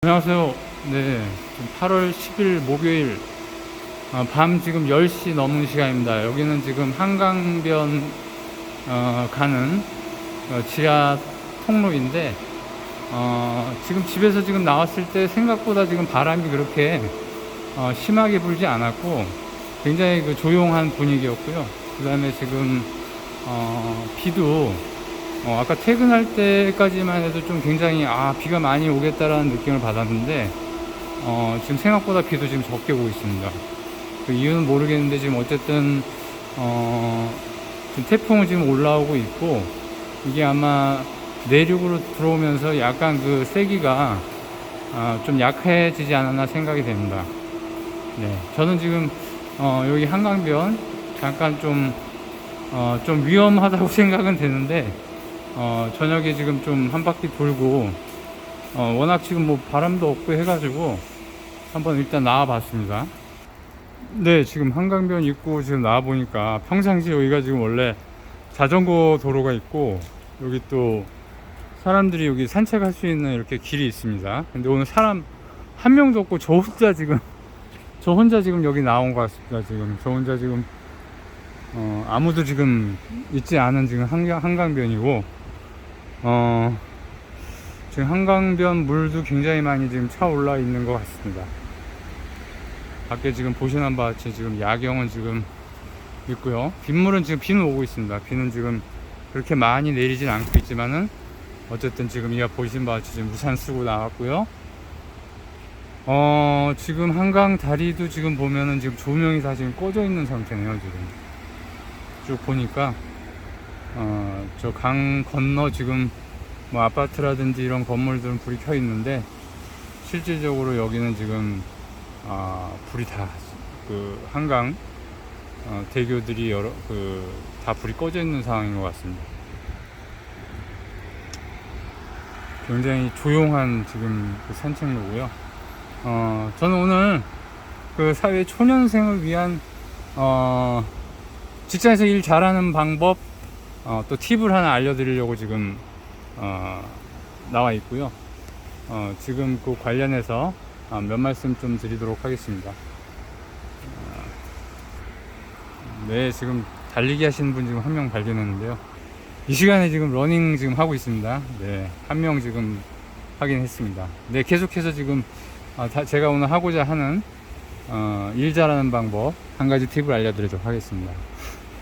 안녕하세요. 네, 지금 8월 10일 목요일 어, 밤 지금 10시 넘은 시간입니다. 여기는 지금 한강변 어, 가는 어, 지하 통로인데 어, 지금 집에서 지금 나왔을 때 생각보다 지금 바람이 그렇게 어, 심하게 불지 않았고 굉장히 그 조용한 분위기였고요. 그 다음에 지금 어, 비도 어, 아까 퇴근할 때까지만 해도 좀 굉장히 아 비가 많이 오겠다라는 느낌을 받았는데 어, 지금 생각보다 비도 지금 적게 오고 있습니다. 그 이유는 모르겠는데 지금 어쨌든 어, 지금 태풍은 지금 올라오고 있고 이게 아마 내륙으로 들어오면서 약간 그 세기가 아, 좀 약해지지 않았나 생각이 됩니다. 네, 저는 지금 어, 여기 한강변 잠깐 좀 어, 좀 위험하다고 생각은 되는데 어, 저녁에 지금 좀 한 바퀴 돌고, 어, 워낙 지금 뭐 바람도 없고 해가지고, 한번 일단 나와 봤습니다. 네, 지금 한강변 입구 지금 나와 보니까 평상시 여기가 지금 원래 자전거 도로가 있고, 여기 또 사람들이 여기 산책할 수 있는 이렇게 길이 있습니다. 근데 오늘 사람 한 명도 없고, 저 혼자 지금, 저 혼자 지금 여기 나온 것 같습니다. 지금, 저 혼자 지금, 어, 아무도 지금 있지 않은 지금 한강, 한강변이고, 어, 지금 한강변 물도 굉장히 많이 지금 차 올라 있는 것 같습니다. 밖에 지금 보시는 바와 같이 지금 야경은 지금 있고요. 빗물은 지금 비는 오고 있습니다. 비는 지금 그렇게 많이 내리진 않고 있지만은 어쨌든 지금 이가 보신 바와 같이 지금 우산 쓰고 나왔고요. 어, 지금 한강 다리도 지금 보면은 지금 조명이 다 지금 꺼져 있는 상태네요, 지금. 쭉 보니까 어, 저 강 건너 지금 뭐 아파트라든지 이런 건물들은 불이 켜 있는데 실질적으로 여기는 지금 아, 불이 다 그 한강 어, 대교들이 여러 그 다 불이 꺼져 있는 상황인 것 같습니다. 굉장히 조용한 지금 그 산책로고요. 어, 저는 오늘 그 사회 초년생을 위한 어, 직장에서 일 잘하는 방법 어, 또 팁을 하나 알려드리려고 지금 어, 나와 있고요. 어, 지금 그 관련해서 어, 몇 말씀 좀 드리도록 하겠습니다. 어, 네, 지금 달리기 하시는 분 지금 한 명 발견했는데요. 이 시간에 지금 러닝 지금 하고 있습니다. 네, 한 명 지금 확인했습니다. 네, 계속해서 지금 아, 다 제가 오늘 하고자 하는 어, 일 잘하는 방법 한 가지 팁을 알려드리도록 하겠습니다.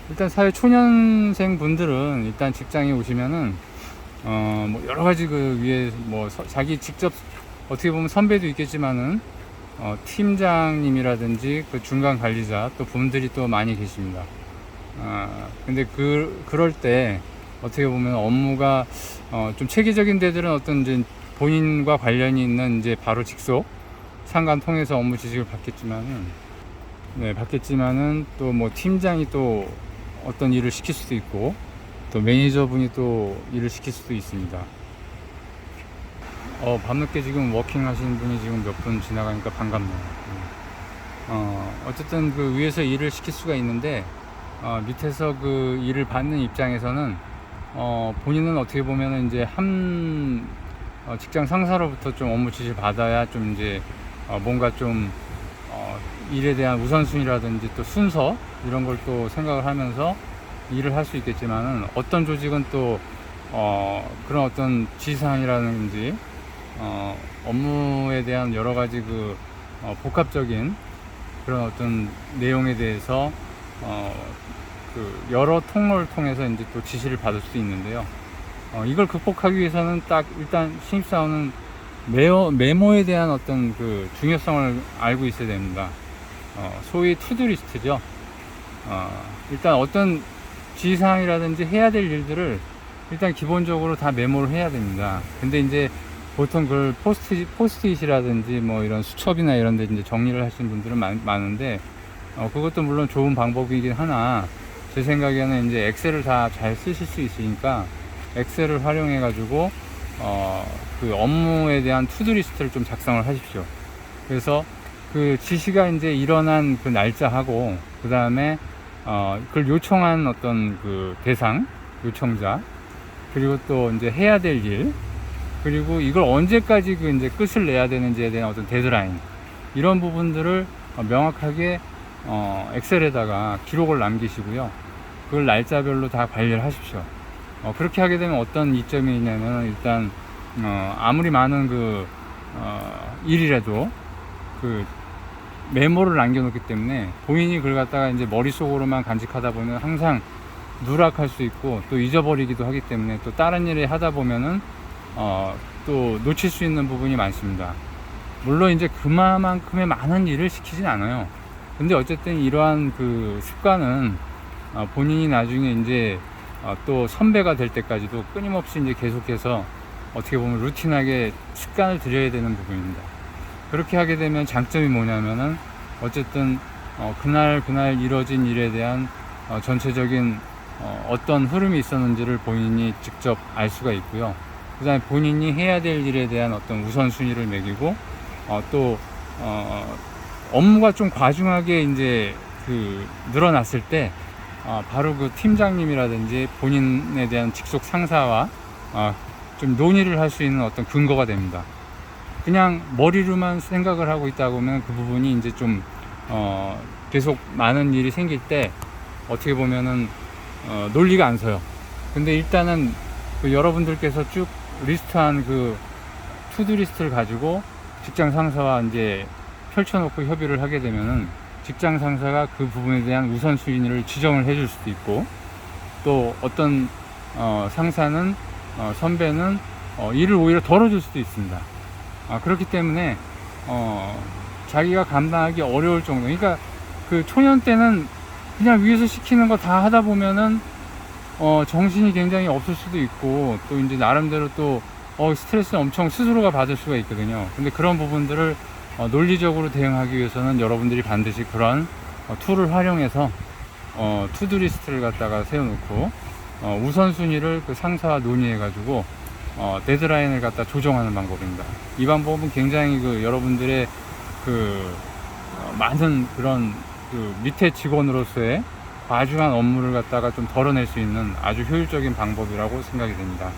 일단 사회 초년생 분들은 일단 직장에 오시면은 어 뭐 여러 가지 그 위에 뭐 서- 자기 직접 어떻게 보면 선배도 있겠지만은 어 팀장님이라든지 그 중간 관리자 또 분들이 또 많이 계십니다. 아 근데 그 그럴 때 어떻게 보면 업무가 어 좀 체계적인 데들은 어떤 이제 본인과 관련이 있는 이제 바로 직속 상관 통해서 업무 지식을 받겠지만은 네 받겠지만은 또 뭐 팀장이 또 어떤 일을 시킬 수도 있고 또 매니저분이 또 일을 시킬 수도 있습니다. 어, 밤늦게 지금 워킹 하시는 분이 지금 몇 분 지나가니까 반갑네요. 음. 어, 어쨌든 그 위에서 일을 시킬 수가 있는데 어, 밑에서 그 일을 받는 입장에서는 어, 본인은 어떻게 보면은 이제 한 어, 직장 상사로부터 좀 업무 지시를 받아야 좀 이제 어, 뭔가 좀 어, 일에 대한 우선순위라든지 또 순서 이런 걸 또 생각을 하면서 일을 할 수 있겠지만은 어떤 조직은 또 어, 그런 어떤 지시사항이라든지 어, 업무에 대한 여러 가지 그 어, 복합적인 그런 어떤 내용에 대해서 어, 그 여러 통로를 통해서 이제 또 지시를 받을 수 있는데요. 어, 이걸 극복하기 위해서는 딱 일단 신입사원은 메모, 메모에 대한 어떤 그 중요성을 알고 있어야 됩니다. 어, 소위 투두리스트죠. 어, 일단 어떤 지시사항이라든지 해야 될 일들을 일단 기본적으로 다 메모를 해야 됩니다. 근데 이제 보통 그걸 포스트, 포스트잇이라든지 뭐 이런 수첩이나 이런 데 이제 정리를 하시는 분들은 많, 많은데, 어, 그것도 물론 좋은 방법이긴 하나, 제 생각에는 이제 엑셀을 다 잘 쓰실 수 있으니까, 엑셀을 활용해가지고, 어, 그 업무에 대한 투두리스트를 좀 작성을 하십시오. 그래서 그 지시가 이제 일어난 그 날짜하고, 그 다음에, 어, 그걸 요청한 어떤 그 대상, 요청자, 그리고 또 이제 해야 될 일, 그리고 이걸 언제까지 그 이제 끝을 내야 되는지에 대한 어떤 데드라인 이런 부분들을 어, 명확하게 어, 엑셀에다가 기록을 남기시고요. 그걸 날짜별로 다 관리를 하십시오. 어, 그렇게 하게 되면 어떤 이점이 있냐면 일단 어, 아무리 많은 그 어, 일이라도 그 메모를 남겨놓기 때문에 본인이 그걸 갖다가 이제 머릿속으로만 간직하다 보면 항상 누락할 수 있고 또 잊어버리기도 하기 때문에 또 다른 일을 하다 보면은 어, 또 놓칠 수 있는 부분이 많습니다. 물론 이제 그만큼의 많은 일을 시키진 않아요. 근데 어쨌든 이러한 그 습관은 어, 본인이 나중에 이제 어, 또 선배가 될 때까지도 끊임없이 이제 계속해서 어떻게 보면 루틴하게 습관을 들여야 되는 부분입니다. 그렇게 하게 되면 장점이 뭐냐면은 어쨌든 어, 그날 그날 이뤄진 일에 대한 어, 전체적인 어, 어떤 흐름이 있었는지를 본인이 직접 알 수가 있고요. 그 다음에 본인이 해야 될 일에 대한 어떤 우선순위를 매기고 어, 또 어, 업무가 좀 과중하게 이제 그 늘어났을 때 어, 바로 그 팀장님이라든지 본인에 대한 직속 상사와 어, 좀 논의를 할 수 있는 어떤 근거가 됩니다. 그냥 머리로만 생각을 하고 있다 보면 그 부분이 이제 좀 어, 계속 많은 일이 생길 때 어떻게 보면은 어, 논리가 안 서요. 근데 일단은 그 여러분들께서 쭉 리스트한 그 투두 리스트를 가지고 직장 상사와 이제 펼쳐놓고 협의를 하게 되면은 직장 상사가 그 부분에 대한 우선순위를 지정을 해줄 수도 있고 또 어떤 어, 상사는 어, 선배는 어, 일을 오히려 덜어줄 수도 있습니다. 아, 그렇기 때문에 어, 자기가 감당하기 어려울 정도. 그러니까 그 초년 때는 그냥 위에서 시키는 거 다 하다 보면은 어, 정신이 굉장히 없을 수도 있고 또 이제 나름대로 또 어, 스트레스 엄청 스스로가 받을 수가 있거든요. 근데 그런 부분들을 어, 논리적으로 대응하기 위해서는 여러분들이 반드시 그런 어, 툴을 활용해서 어, 투두 리스트를 갖다가 세워놓고 어, 우선순위를 그 상사와 논의해가지고 어, 데드라인을 갖다 조정하는 방법입니다. 이 방법은 굉장히 그 여러분들의 그 어, 많은 그런 그 밑에 직원으로서의 과중한 업무를 갖다가 좀 덜어낼 수 있는 아주 효율적인 방법이라고 생각이 됩니다.